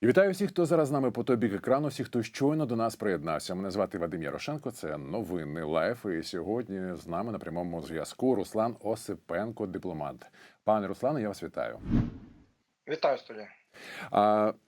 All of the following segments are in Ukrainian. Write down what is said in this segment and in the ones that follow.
І вітаю всіх, хто зараз з нами по той бік екрану, всіх, хто щойно до нас приєднався. Мене звати Вадим Ярошенко. Це новини Лайф. І сьогодні з нами на прямому зв'язку Руслан Осипенко, дипломат. Пане Руслане, я вас вітаю. Вітаю студія.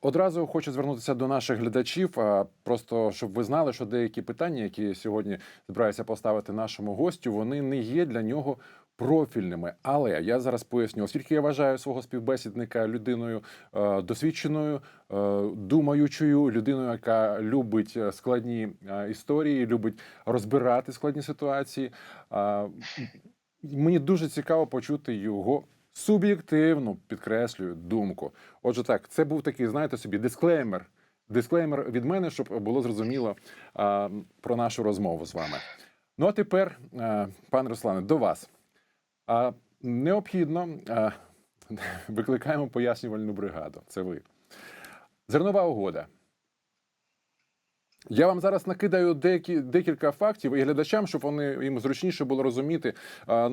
Одразу хочу звернутися до наших глядачів. А, просто щоб ви знали, що деякі питання, які сьогодні збираюся поставити нашому гостю, вони не є для нього профільними. Але я зараз поясню, оскільки я вважаю свого співбесідника людиною е, досвідченою, е, думаючою, людиною, яка любить е, складні е, історії, любить розбирати складні ситуації. Е, мені дуже цікаво почути його суб'єктивну, підкреслюю, думку. Отже, так, це був такий, знаєте собі, дисклеймер. Дисклеймер від мене, щоб було зрозуміло а, про нашу розмову з вами. Ну а тепер, а, пане Руслане, до вас. А, необхідно викликаємо пояснювальну бригаду. Це ви. Зернова угода. Я вам зараз накидаю деякі декілька фактів і глядачам, щоб вони їм зручніше було розуміти,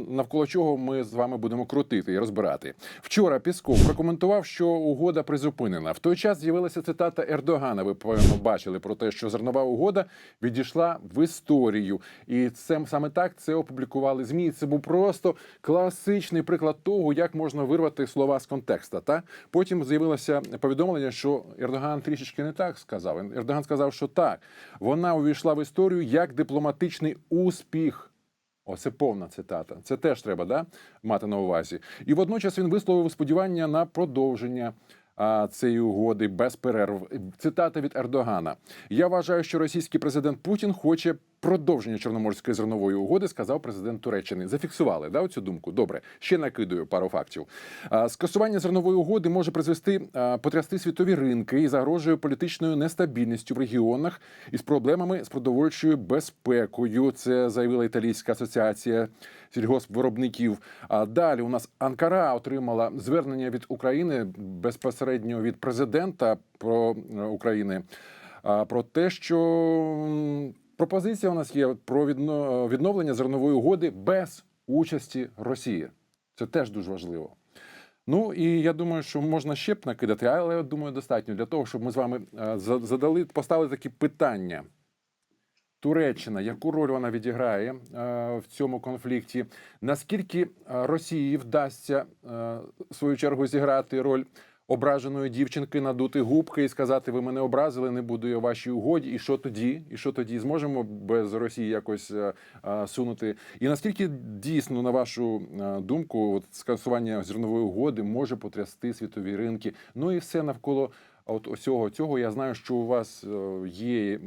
навколо чого ми з вами будемо крутити і розбирати. Вчора Пісков прокоментував, що угода призупинена. В той час з'явилася цитата Ердогана. Ви певно бачили про те, що зернова угода відійшла в історію, і це саме так це опублікували змі. Це був просто класичний приклад того, як можна вирвати слова з контекста. Та потім з'явилося повідомлення, що Ердоган трішечки не так сказав. Ердоган сказав, що так. Вона увійшла в історію як дипломатичний успіх. Оце повна цитата. Це теж треба да, мати на увазі. І водночас він висловив сподівання на продовження цієї угоди без перерв. Цитата від Ердогана. Я вважаю, що російський президент Путін хоче продовження Чорноморської зернової угоди, сказав президент Туреччини. Зафіксували да, цю думку. Добре, ще накидую пару фактів. Скасування зернової угоди може призвести потрясти світові ринки і загрожує політичною нестабільністю в регіонах із проблемами з продовольчою безпекою. Це заявила італійська асоціація сільгоспвиробників. А далі у нас Анкара отримала звернення від України безпосередньо від президента про е, України. Про те, що пропозиція у нас є про відновлення зернової угоди без участі Росії. Це теж дуже важливо. Ну і я думаю, що можна ще б накидати, але я думаю, достатньо для того, щоб ми з вами е, задали, поставили такі питання. Туреччина, яку роль вона відіграє е, в цьому конфлікті? Наскільки е, Росії вдасться е, в свою чергу зіграти роль ображеної дівчинки, надути губки і сказати: ви мене образили, не буду я вашій угоді. І що тоді? І що тоді зможемо без Росії якось е, е, сунути? І наскільки дійсно, на вашу е, думку, от скасування зернової угоди може потрясти світові ринки? Ну і все навколо. А от усього цього я знаю, що у вас є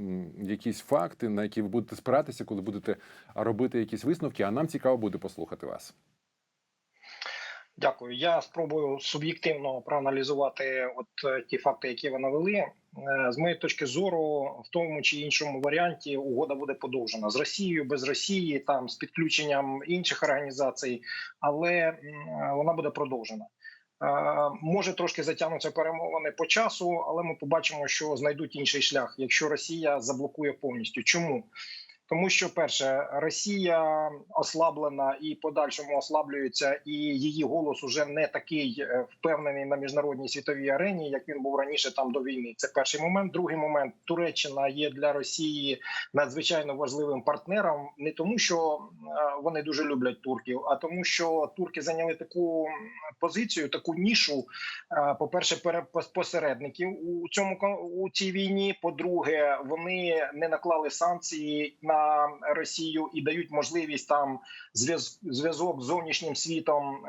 якісь факти, на які ви будете спиратися, коли будете робити якісь висновки. А нам цікаво буде послухати вас. Дякую. Я спробую суб'єктивно проаналізувати от е, ті факти, які ви навели. Е, З моєї точки зору, в тому чи іншому варіанті угода буде подовжена з Росією, без Росії, там з підключенням інших організацій, але вона буде продовжена. Е, Може трошки затягнуться перемовини по часу, але ми побачимо, що знайдуть інший шлях, якщо Росія заблокує повністю. Чому? Тому що перше, Росія ослаблена і подальшому ослаблюється, і її голос уже не такий е, впевнений на міжнародній світовій арені, як він був раніше там до війни. Це перший момент. Другий момент Туреччина є для Росії надзвичайно важливим партнером, не тому, що е, вони дуже люблять турків, а тому, що турки зайняли таку позицію, таку нішу. е, По перше, посередників у цьому у цій війні. По-друге, вони не наклали санкції на Росію і дають можливість там зв'яз- зв'язок з зовнішнім світом, е,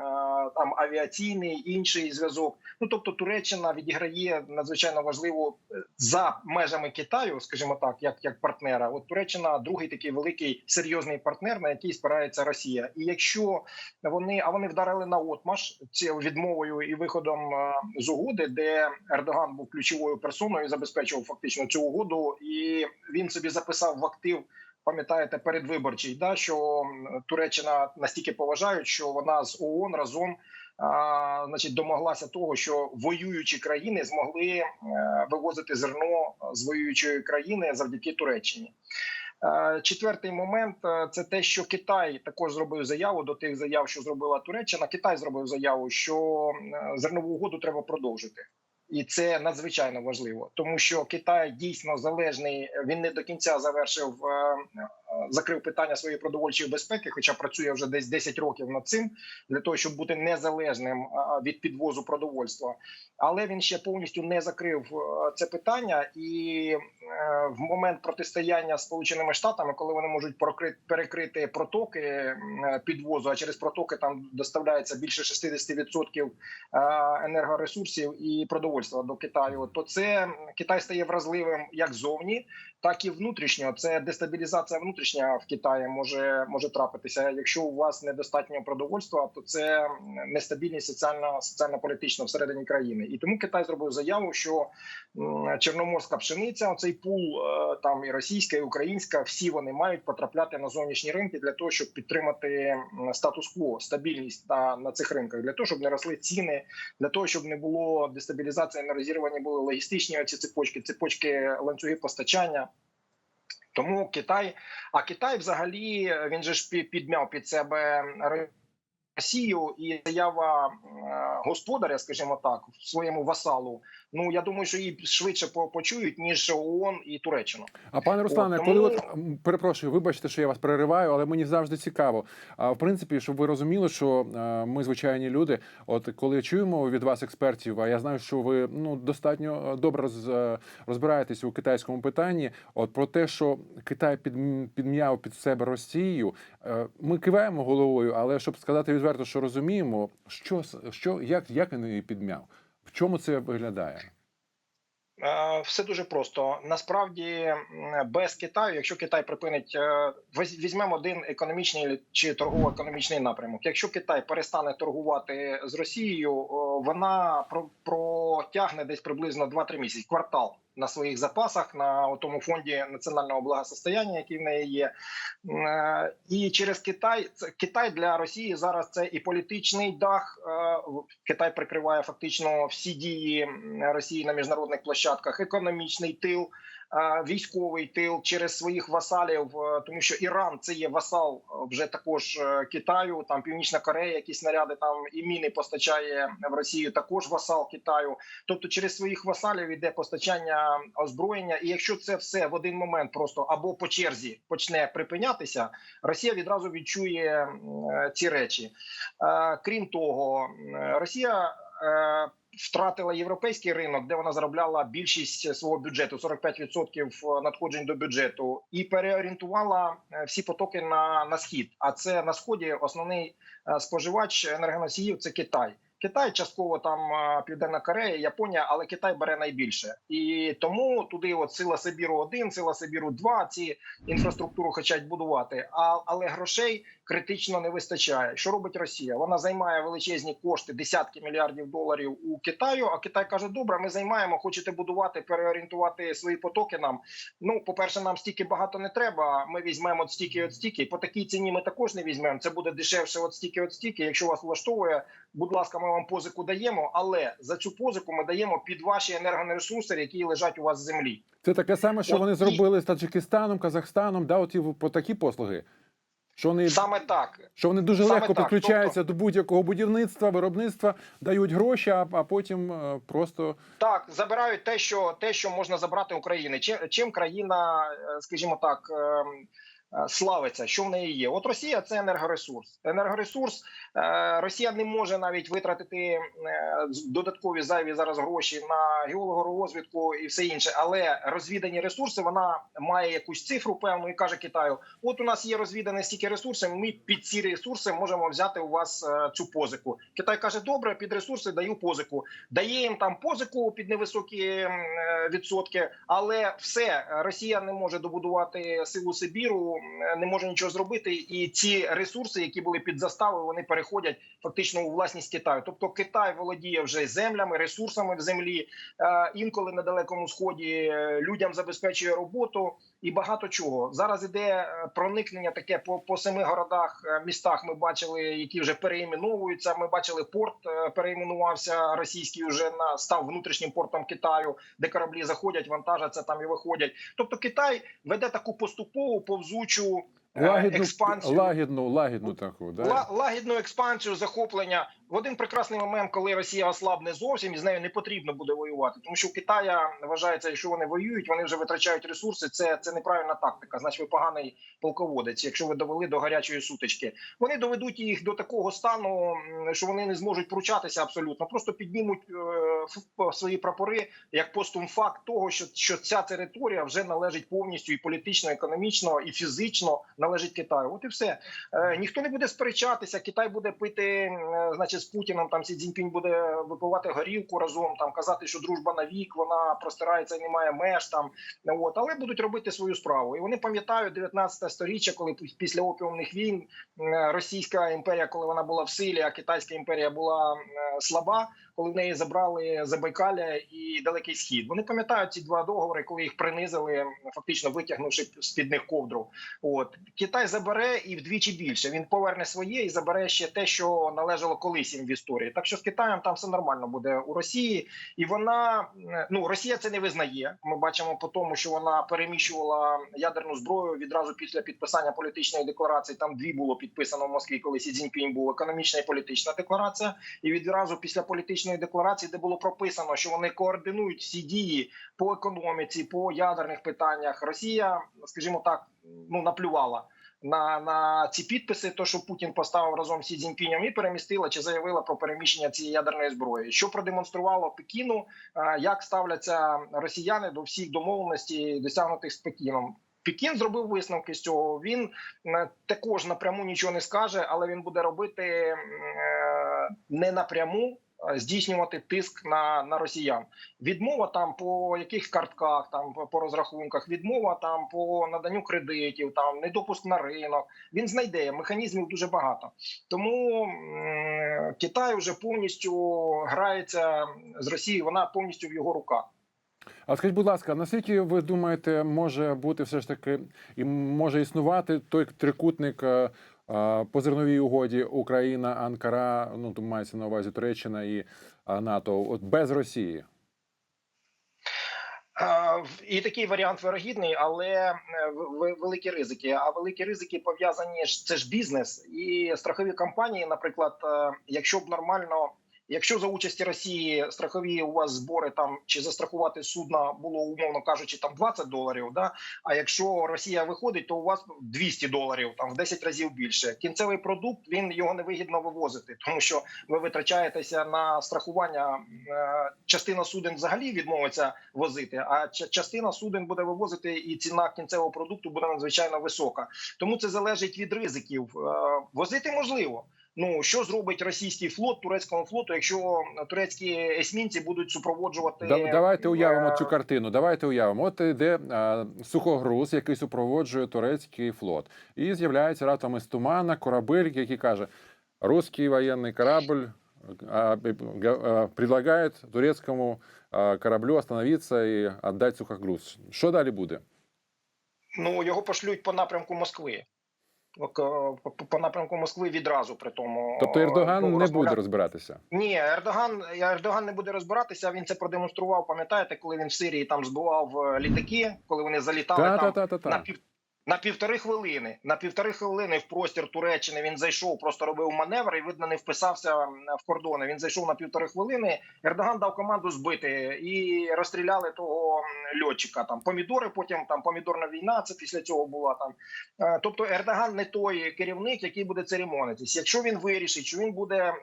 там авіаційний інший зв'язок. Ну тобто Туреччина відіграє надзвичайно важливу е, за межами Китаю, скажімо так, як, як партнера. От Туреччина другий такий великий серйозний партнер, на який спирається Росія. І якщо вони а вони вдарили на отмаш цією відмовою і виходом е, з угоди, де Ердоган був ключовою персоною, забезпечував фактично цю угоду, і він собі записав в актив. Пам'ятаєте, передвиборчий, да що Туреччина настільки поважають, що вона з ООН разом а, значить домоглася того, що воюючі країни змогли е, вивозити зерно з воюючої країни завдяки Туреччині. Е, Четвертий момент е, це те, що Китай також зробив заяву до тих заяв, що зробила Туреччина. Китай зробив заяву, що зернову угоду треба продовжити. І це надзвичайно важливо, тому що Китай дійсно залежний. Він не до кінця завершив е, закрив питання своєї продовольчої безпеки, хоча працює вже десь 10 років над цим для того, щоб бути незалежним від підвозу продовольства. Але він ще повністю не закрив е, це питання, і е, в момент протистояння з Сполученими Штатами, коли вони можуть перекрити протоки е, підвозу, а через протоки там доставляється більше 60% е, енергоресурсів і продовольства до Китаю, то це Китай стає вразливим як зовні, так і внутрішньо. Це дестабілізація внутрішня в Китаї може може трапитися. Якщо у вас недостатньо продовольства, то це нестабільність соціальна соціально політична всередині країни. І тому Китай зробив заяву, що чорноморська пшениця, цей пул е, там і російська, і українська, всі вони мають потрапляти на зовнішні ринки для того, щоб підтримати статус-кво, стабільність на, на цих ринках, для того, щоб не росли ціни, для того, щоб не було дестабілізації, не розірвані були логістичні оці цепочки, цепочки ланцюги постачання. Тому Китай, а Китай, взагалі, він же ж пі- підмяв під себе Росію і заява е, господаря, скажімо так, своєму васалу. Ну я думаю, що її швидше почують ніж ООН і Туреччину. А пане Руслане, От, коли тому- от перепрошую, вибачте, що я вас перериваю, але мені завжди цікаво. А в принципі, щоб ви розуміли, що е, ми звичайні люди, от коли чуємо від вас експертів, а я знаю, що ви ну достатньо е, добре роз, розбираєтесь у китайському питанні. От про те, що Китай підм- підм'яв під себе Росію, ми киваємо головою, але щоб сказати відверто, що розуміємо, що що як, як він її підм'яв, в чому це виглядає? Е, Все дуже просто. Насправді, без Китаю, якщо Китай припинить, е, візьмемо один економічний чи торгово-економічний напрямок. Якщо Китай перестане торгувати з Росією, вона протягне десь приблизно 2-3 місяці, квартал на своїх запасах на тому фонді національного благосостояння, який в неї є. Е, І через Китай Китай для Росії зараз це і політичний дах. е, Китай прикриває фактично всі дії Росії на міжнародних площадках, економічний тил, військовий тил через своїх васалів, е, тому що Іран це є васал е, вже також е, Китаю. Там Північна Корея, якісь снаряди там і міни постачає в Росію. Також васал Китаю. Тобто через своїх васалів іде постачання озброєння. І якщо це все в один момент просто або по черзі почне припинятися, Росія відразу відчує е, ці речі. Е, Крім того, Росія. Е, Втратила європейський ринок, де вона заробляла більшість свого бюджету 45% надходжень до бюджету, і переорієнтувала е, всі потоки на, на схід. А це на сході основний е, споживач енергоносіїв це Китай. Китай частково там Південна Корея, Японія, але Китай бере найбільше, і тому туди, от сила Сибіру 1 сила Сибіру 2 ці інфраструктуру хочуть будувати. А але грошей критично не вистачає. Що робить Росія? Вона займає величезні кошти, десятки мільярдів доларів у Китаю. А Китай каже: Добре, ми займаємо, хочете будувати, переорієнтувати свої потоки. Нам ну, по перше, нам стільки багато не треба. Ми візьмемо от стільки, от стільки. По такій ціні ми також не візьмемо. Це буде дешевше, от стільки, от стільки. Якщо вас влаштовує, будь ласка, ми вам позику даємо. Але за цю позику ми даємо під ваші енергоресурси, які лежать у вас в землі. Це таке саме, що От вони і- зробили з Таджикистаном, Казахстаном, да, от і про такі послуги. Що вони, Саме так. що вони дуже саме легко так. підключаються до будь-якого будівництва, виробництва, дають гроші, а, а потім е, просто Так, забирають те, що те, що можна забрати України. Чим, чим країна, е, скажімо так, е, славиться, що в неї є? От Росія це енергоресурс. Енергоресурс е, Росія не може навіть витратити е, додаткові зайві зараз гроші на геологорозвідку і все інше, але розвідані ресурси вона має якусь цифру певну і каже Китаю: от у нас є розвідані стільки ресурсів. Ми під ці ресурси можемо взяти у вас е, цю позику. Китай каже: добре, під ресурси даю позику дає їм там позику під невисокі е, відсотки, але все Росія не може добудувати силу Сибіру, не може нічого зробити. І ці ресурси, які були під заставою, вони переходять фактично у власність Китаю. Тобто Китай володіє вже землями, ресурсами в землі. е, Інколи на далекому сході е, людям забезпечує роботу. І багато чого зараз іде е, проникнення таке по, по семи городах, е, містах. Ми бачили, які вже переіменовуються. Ми бачили порт е, переіменувався російський, вже на став внутрішнім портом Китаю, де кораблі заходять, вантажаться там і виходять. Тобто Китай веде таку поступову повзучу Лагідну, експансію. лагідну, лагідну таку, да? Ла- лагідну експансію, захоплення в один прекрасний момент, коли Росія ослабне зовсім, і з нею не потрібно буде воювати, тому що у Китая вважається, якщо вони воюють, вони вже витрачають ресурси. Це це неправильна тактика. Значить, ви поганий полководець. Якщо ви довели до гарячої сутички, вони доведуть їх до такого стану, що вони не зможуть пручатися абсолютно. Просто піднімуть е, свої прапори як постумфакт того, що, що ця територія вже належить повністю і політично, і економічно, і фізично належить Китаю. От і все. Е, ніхто не буде сперечатися. Китай буде пити, е, значить, з Путіном. Там Сі Цзіньпінь буде випивати горілку разом, там казати, що дружба на вік, вона простирається і немає меж. Там от, але будуть робити свою справу. І вони пам'ятають 19 сторіччя, коли пі- після опіумних війн Російська імперія, коли вона була в силі, а Китайська імперія була е, слаба, коли в неї забрали Забайкалля і Далекий Схід. Вони пам'ятають ці два договори, коли їх принизили, фактично витягнувши з під них ковдру. От Китай забере і вдвічі більше. Він поверне своє і забере ще те, що належало колись їм в історії. Так що з Китаєм там все нормально буде у Росії, і вона ну Росія це не визнає. Ми бачимо по тому, що вона переміщувала ядерну зброю відразу після підписання політичної декларації. Там дві було підписано в Москві, коли Сі Цзіньпінь був економічна і політична декларація. І відразу після політичної декларації, де було прописано, що вони координують всі дії по економіці, по ядерних питаннях. Росія, скажімо так, ну наплювала. На, на ці підписи, то що Путін поставив разом з Сі Цзіньпінем і перемістила чи заявила про переміщення цієї ядерної зброї, що продемонструвало Пекіну, е, як ставляться росіяни до всіх домовленостей, досягнутих з Пекіном. Пекін зробив висновки з цього. Він е, також напряму нічого не скаже, але він буде робити е, не напряму. Е, Здійснювати тиск на, на росіян, відмова там по яких картках, там по- розрахунках, відмова там по наданню кредитів, там недопуск на ринок. Він знайде механізмів дуже багато. Тому Китай вже повністю грається з Росією. Вона повністю в його руках. А скажіть, будь ласка, наскільки ви думаєте, може бути все ж таки і може існувати той трикутник е, по зерновій угоді Україна, Анкара, ну тут мається на увазі Туреччина і НАТО, от без Росії? І такий варіант вирогідний, але е, великі ризики. А великі ризики пов'язані це ж бізнес і страхові компанії. Наприклад, е, якщо б нормально. Якщо за участі Росії страхові у вас збори там чи застрахувати судна було умовно кажучи там 20 доларів, да а якщо Росія виходить, то у вас 200 доларів, там в 10 разів більше. Кінцевий продукт він його невигідно вивозити, тому що ви витрачаєтеся на страхування. Е, Частина суден взагалі відмовиться возити, а частина суден буде вивозити, і ціна кінцевого продукту буде надзвичайно висока. Тому це залежить від ризиків. Е, Возити можливо. Ну що зробить російський флот турецькому флоту, якщо турецькі есмінці будуть супроводжувати Да- Давайте уявимо е, цю картину. Давайте уявимо. От іде е, сухогруз, який супроводжує турецький флот, і з'являється раптом із тумана корабель, який каже: русський воєнний корабль а, а, предлагает турецькому кораблю остановиться і віддати сухогруз. Що далі буде? Ну його пошлють по напрямку Москви. Е, По, напрямку Москви відразу при тому. Тобто Ердоган ну, не розмовля- буде розбиратися. Ні, Ердоган Ердоган не буде розбиратися. Він це продемонстрував. Пам'ятаєте, коли він в Сирії там збивав е, літаки, коли вони залітали Та, там та, та, та, на пів на півтори хвилини. На півтори хвилини в простір Туреччини він зайшов, просто робив маневр і видно не вписався в кордони. Він зайшов на півтори хвилини. Ердоган дав команду збити і розстріляли того льотчика. Там помідори. Потім там помідорна війна. Це після цього була там. Е, Тобто Ердоган не той керівник, який буде церемонитись. Якщо він вирішить, що він буде е,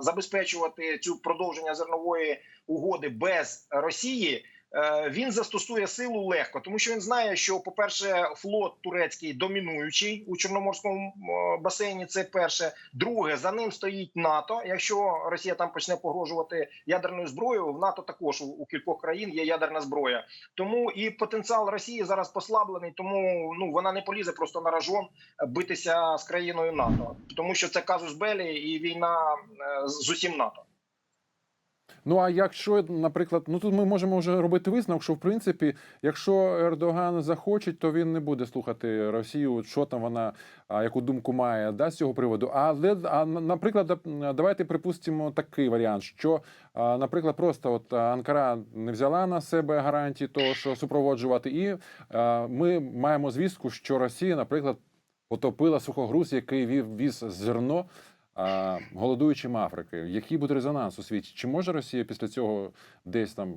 забезпечувати цю продовження зернової угоди без Росії. Е, Він застосує силу легко, тому що він знає, що, по-перше, флот турецький домінуючий у чорноморському е, басейні. Це перше. Друге, за ним стоїть НАТО. Якщо Росія там почне погрожувати ядерною зброєю, в НАТО також у, кількох країн є ядерна зброя. Тому і потенціал Росії зараз послаблений, тому ну вона не полізе просто на ражон е, битися з країною НАТО, тому що це казус Белі і війна з усім НАТО. Ну а якщо, наприклад, ну тут ми можемо вже робити висновок, що в принципі, якщо Ердоган захоче, то він не буде слухати Росію, що там вона, яку думку має да, з цього приводу. Але а, наприклад, давайте припустимо такий варіант, що, наприклад, просто от Анкара не взяла на себе гарантії того, що супроводжувати, і ми маємо звістку, що Росія, наприклад. потопила сухогруз, який вів віз зерно голодуючим Африки. Який буде резонанс у світі? Чи може Росія після цього десь там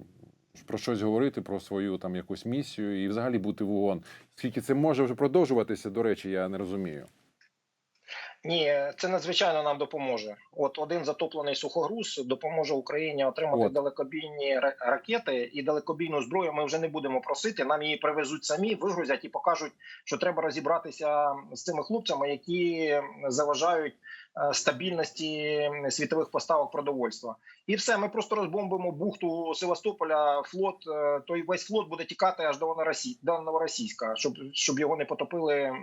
про щось говорити, про свою там якусь місію і взагалі бути в ООН? Скільки це може вже продовжуватися? До речі, я не розумію. Ні, це надзвичайно нам допоможе. От один затоплений сухогруз допоможе Україні отримати От. далекобійні ра- ракети і далекобійну зброю. Ми вже не будемо просити. Нам її привезуть самі, вигрузять і покажуть, що треба розібратися з цими хлопцями, які заважають стабільності світових поставок продовольства. І все, ми просто розбомбимо бухту Севастополя. Флот е, той весь флот буде тікати аж до Новоросі- до щоб щоб його не потопили е,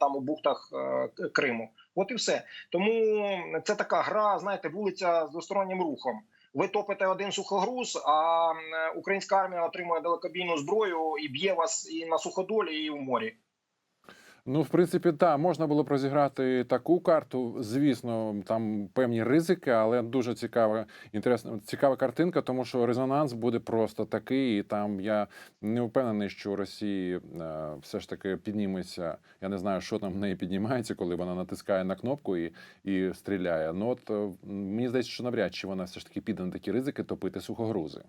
там у бухтах е, Криму. От і все. Тому це така гра, знаєте, вулиця з двостороннім рухом. Ви топите один сухогруз, а українська армія отримує далекобійну зброю і б'є вас і на суходолі, і в морі. Ну, в принципі, так, можна було б розіграти таку карту. Звісно, там певні ризики, але дуже цікава, інтересна, цікава картинка, тому що резонанс буде просто такий. І там я не впевнений, що Росії е, все ж таки підніметься. Я не знаю, що там в неї піднімається, коли вона натискає на кнопку і, і стріляє. Ну от е, мені здається, що навряд чи вона все ж таки піде на такі ризики топити сухогрузи.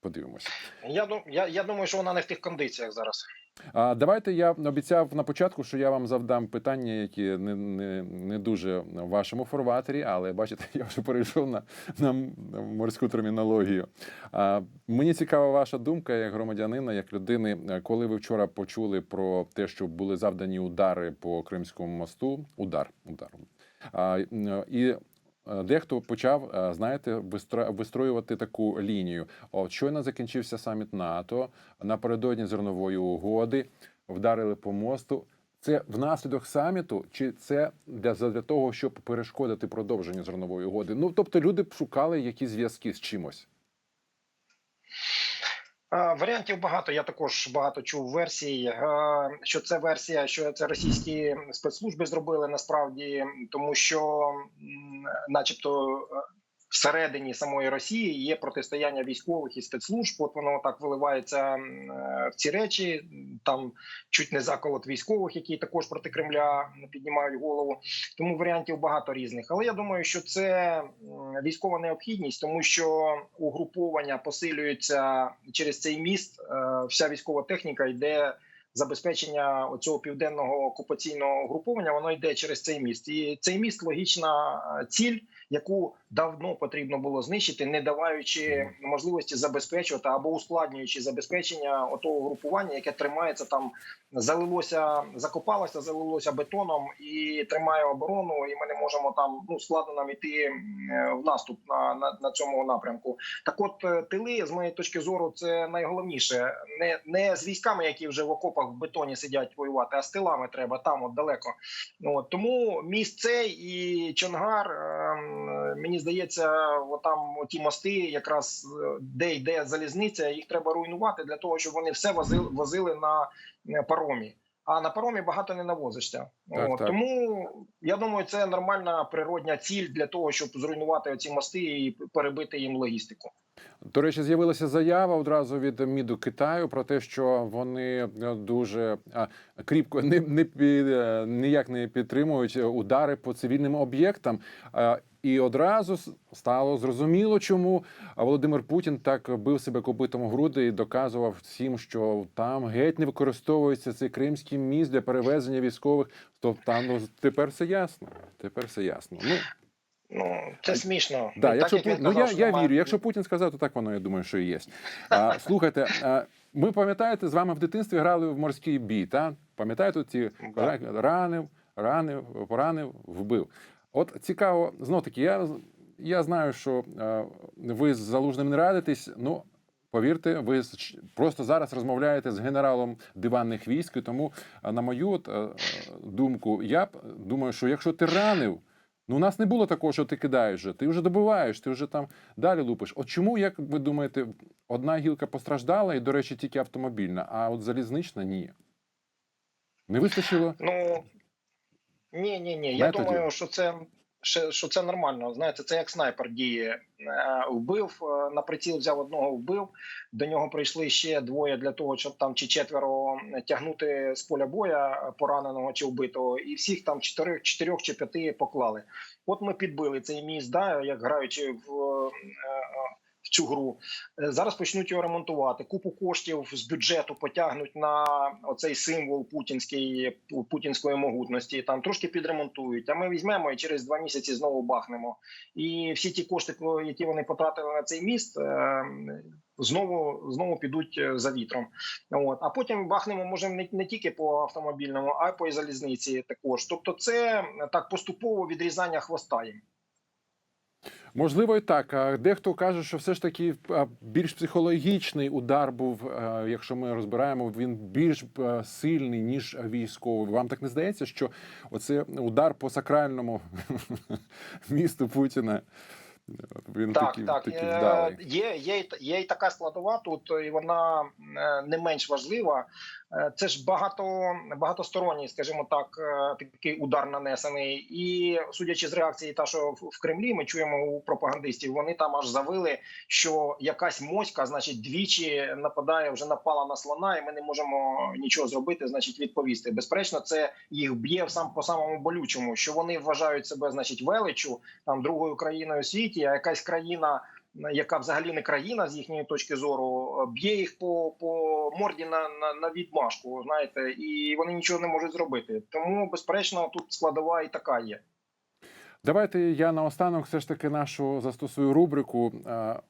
Подивимося. Я, ду- я, я думаю, що вона не в тих кондиціях зараз. А давайте я обіцяв на початку, що я вам завдам питання, які не, не, не дуже в вашому форватері, але бачите, я вже перейшов на, на морську термінологію. А, мені цікава ваша думка як громадянина, як людини, коли ви вчора почули про те, що були завдані удари по Кримському мосту. Удар, удар. А, і Дехто почав, е, знаєте, вистро- вистроювати таку лінію. От щойно закінчився саміт НАТО напередодні зернової угоди, вдарили по мосту. Це внаслідок саміту, чи це для для того, щоб перешкодити продовженню зернової угоди? Ну тобто люди б шукали якісь зв'язки з чимось. А, Варіантів багато. Я також багато чув версій, е, що це версія, що це російські спецслужби зробили насправді, тому що, начебто, е, всередині самої Росії є протистояння військових і спецслужб. От воно так виливається е, в ці речі. Там чуть не заколот військових, які також проти Кремля піднімають голову. Тому варіантів багато різних. Але я думаю, що це військова необхідність, тому що угруповання посилюється через цей міст. Е, Вся військова техніка йде. Забезпечення оцього південного окупаційного угруповання воно йде через цей міст, і цей міст логічна е, ціль, яку давно потрібно було знищити, не даваючи можливості забезпечувати або ускладнюючи забезпечення отого групування, яке тримається там, залилося, закопалося, залилося бетоном і тримає оборону. І ми не можемо там ну складно нам іти е, в наступ на, на, на цьому напрямку. Так, от е, тили, з моєї точки зору, це найголовніше. Не, не з військами, які вже в окопах в бетоні сидять воювати, а з тилами треба там, от далеко. От, тому міст цей і Чонгар, ем, мені здається, отам ті мости, якраз е, де йде залізниця, їх треба руйнувати для того, щоб вони все возили, возили на е, паромі. А на паромі багато не навозишся. Так, О, так. Тому я думаю, це нормальна природня ціль для того, щоб зруйнувати ці мости і перебити їм логістику. До речі, з'явилася заява одразу від МІДу Китаю про те, що вони е, дуже кріпко не, не е, ніяк не підтримують удари по цивільним об'єктам. І одразу стало зрозуміло, чому Володимир Путін так бив себе копитом у груди і доказував всім, що там геть не використовується цей кримський міст для перевезення військових. Тобто там ну, тепер все ясно. Тепер все ясно. Ну Ну це смішно. Да, Ну, якщо як він ну, казав, я, я вірю. Якщо Путін сказав, то так воно я думаю, що і є. А, слухайте, а, ми пам'ятаєте, з вами в дитинстві грали в морський бій. Та пам'ятаєте ці Да. ранив, ранив, поранив, вбив. От цікаво, знов таки, я, я знаю, що а, ви з залужним не радитесь. Ну повірте, ви просто зараз розмовляєте з генералом диванних військ. Тому, на мою от, думку, я б думаю, що якщо ти ранив. Ну, у нас не було такого, що ти кидаєш же. Ти вже добиваєш, ти вже там далі лупиш. От чому, як ви думаєте, одна гілка постраждала, і, до речі, тільки автомобільна, а от залізнична ні. Не вистачило? Ну ні, ні, ні. Я думаю, що це що це нормально. Знаєте, це як снайпер діє. Е, Вбив е, на приціл, взяв одного, вбив. До нього прийшли ще двоє для того, щоб там чи четверо тягнути з поля боя пораненого чи вбитого, і всіх там чотирьох, чотирьох чи п'яти поклали. От ми підбили цей міст, да, як граючи е, е, в цю гру. Е, Зараз почнуть його ремонтувати. Купу коштів з бюджету потягнуть на оцей символ путінський путінської могутності. Там трошки підремонтують. А ми візьмемо і через два місяці знову бахнемо. І всі ті кошти, які вони потратили на цей міст. е, Знову знову підуть е, за вітром. От а потім бахнемо може не, не тільки по автомобільному, а й по залізниці. Також, тобто, це так поступово відрізання хвоста їм. Можливо, і так. А Дехто каже, що все ж таки більш психологічний удар був, якщо ми розбираємо, він більш е, сильний ніж військовий. Вам так не здається, що оце удар по сакральному місту Путіна? Він Так, такий, так такий Е, вдалий. є, є, є й така складова тут, і вона е, не менш важлива. Е, Це ж багато багатосторонній, скажімо так, е, такий удар нанесений. І судячи з реакції, та що в Кремлі, ми чуємо у пропагандистів, вони там аж завили, що якась моська, значить, двічі нападає, вже напала на слона, і ми не можемо нічого зробити, значить, відповісти. Безперечно, це їх б'є сам по самому болючому, що вони вважають себе, значить, величу там другою країною у світі, а якась країна. Яка взагалі не країна з їхньої точки зору б'є їх по, по морді на, на, на відмашку, знаєте, і вони нічого не можуть зробити. Тому, безперечно, тут складова і така є. Давайте я наостанок все ж таки нашу застосую рубрику е,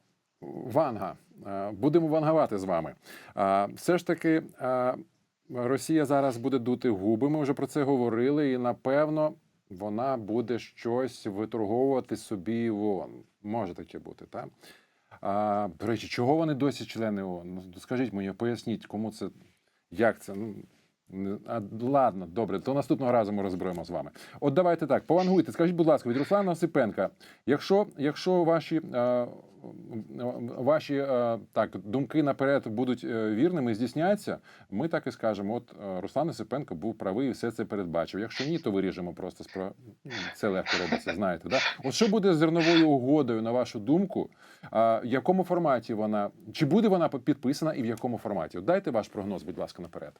Ванга. Е, Будемо вангувати з вами. Е, Все ж таки, е, Росія зараз буде дути губи. Ми вже про це говорили, і напевно вона буде щось виторговувати собі в ООН. Може таке бути, так? А, до речі, чого вони досі члени ООН? Ну, скажіть мені, поясніть, кому це, як це? Ну, а, ладно, добре, то наступного разу ми розберемо з вами. От давайте так, повангуйте. Скажіть, будь ласка, від Руслана Осипенка, якщо, якщо ваші, е, ваші е, так, думки наперед будуть е, вірними, здійсняться, ми так і скажемо. От е, Руслан Осипенко був правий і все це передбачив. Якщо ні, то виріжемо просто спро... Це легко робиться, знаєте. Да? От що буде з зерновою угодою, на вашу думку? В якому форматі вона? Чи буде вона підписана і в якому форматі? От дайте ваш прогноз, будь ласка, наперед.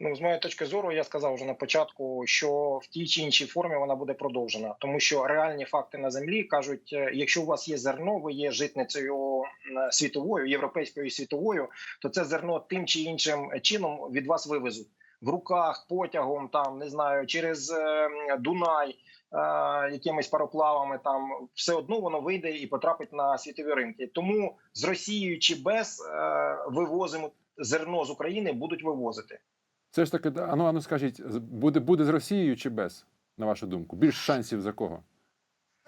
Ну, з моєї точки зору, я сказав вже на початку, що в тій чи іншій формі вона буде продовжена, тому що реальні факти на землі кажуть: е, якщо у вас є зерно, ви є житницею світовою, європейською світовою, то це зерно тим чи іншим чином від вас вивезуть в руках, потягом, там не знаю, через е, Дунай. е, Якимись пароплавами там все одно воно вийде і потрапить на світові ринки. Тому з Росією чи без е, вивозимо зерно з України будуть вивозити. Все ж таки, ану, ану скажіть, буде, буде з Росією чи без, на вашу думку? Більш шансів за кого?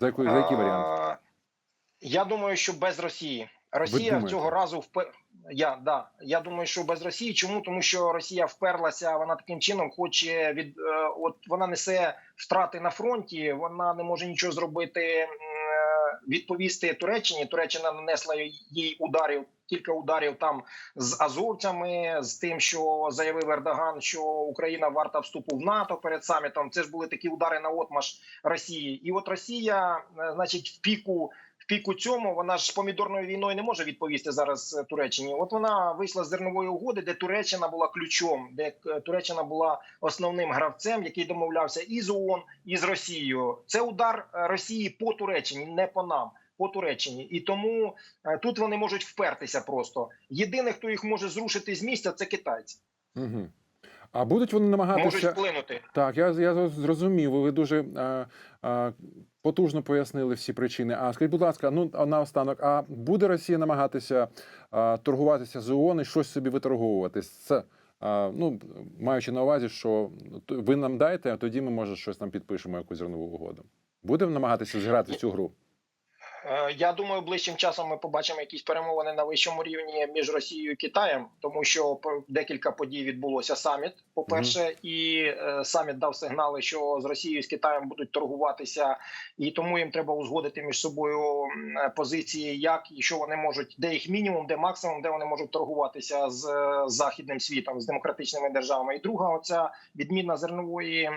За, який, за який варіант? Я думаю, що без Росії. Росія цього разу впер... я, да. я думаю, що без Росії. Чому? Тому що Росія вперлася, вона таким чином хоче від е, от вона несе втрати на фронті, вона не може нічого зробити. Відповісти Туреччині. Туреччина нанесла їй ударів, кілька ударів там з азовцями, з тим, що заявив Ердоган, що Україна варта вступу в НАТО перед самітом. Це ж були такі удари на отмаш Росії. І от Росія, е, значить, в піку. Піку цьому вона ж помідорною війною не може відповісти зараз е, Туреччині. От вона вийшла з зернової угоди, де Туреччина була ключом, де е, Туреччина була основним гравцем, який домовлявся і з ООН, і з Росією. Це удар е, Росії по Туреччині, не по нам. По Туреччині, і тому тут вони можуть впертися. Просто єдине, хто їх може зрушити з місця, це китайці. Угу. А будуть вони Можуть намагатися. вплинути. Так, я, я зрозумів. Ви дуже а, а, потужно пояснили всі причини. А скажіть, будь ласка, ну наостанок, а буде Росія намагатися а, торгуватися з ООН і щось собі виторговувати? Це, а, ну, маючи на увазі, що ви нам дайте, а тоді ми, може, щось там підпишемо, якусь зернову угоду. Будемо намагатися зіграти в цю гру? Е, Я думаю, ближчим часом ми побачимо якісь перемовини на вищому рівні між Росією і Китаєм, тому що декілька подій відбулося саміт. По перше, і е, саміт дав сигнали, що з Росією і з Китаєм будуть торгуватися, і тому їм треба узгодити між собою позиції, як і що вони можуть, де їх мінімум, де максимум, де вони можуть торгуватися з е, західним світом, з демократичними державами. І друга, оця відміна зернової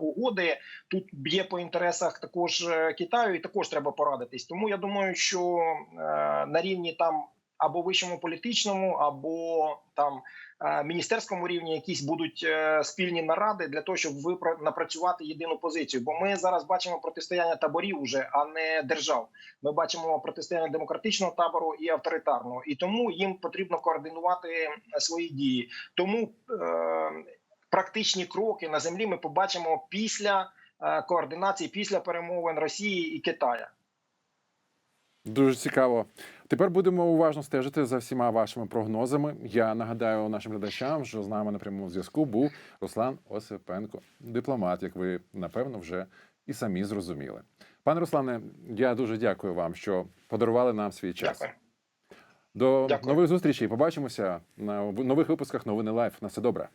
угоди тут б'є по інтересах також Китаю, і також треба порадитись. Тому я думаю, що е, на рівні там або вищому політичному, або там е, міністерському рівні якісь будуть е, спільні наради для того, щоб випра- напрацювати єдину позицію. Бо ми зараз бачимо протистояння таборів уже, а не держав. Ми бачимо протистояння демократичного табору і авторитарного, і тому їм потрібно координувати свої дії. Тому е, практичні кроки на землі ми побачимо після координації, після перемовин Росії і Китаю. Дуже цікаво. Тепер будемо уважно стежити за всіма вашими прогнозами. Я нагадаю нашим глядачам, що з нами на прямому зв'язку був Руслан Осипенко, дипломат, як ви напевно вже і самі зрозуміли. Пане Руслане, я дуже дякую вам, що подарували нам свій час. Дякую. До Дякую. нових зустрічей. Побачимося на нових випусках новини Лайф. На все добре.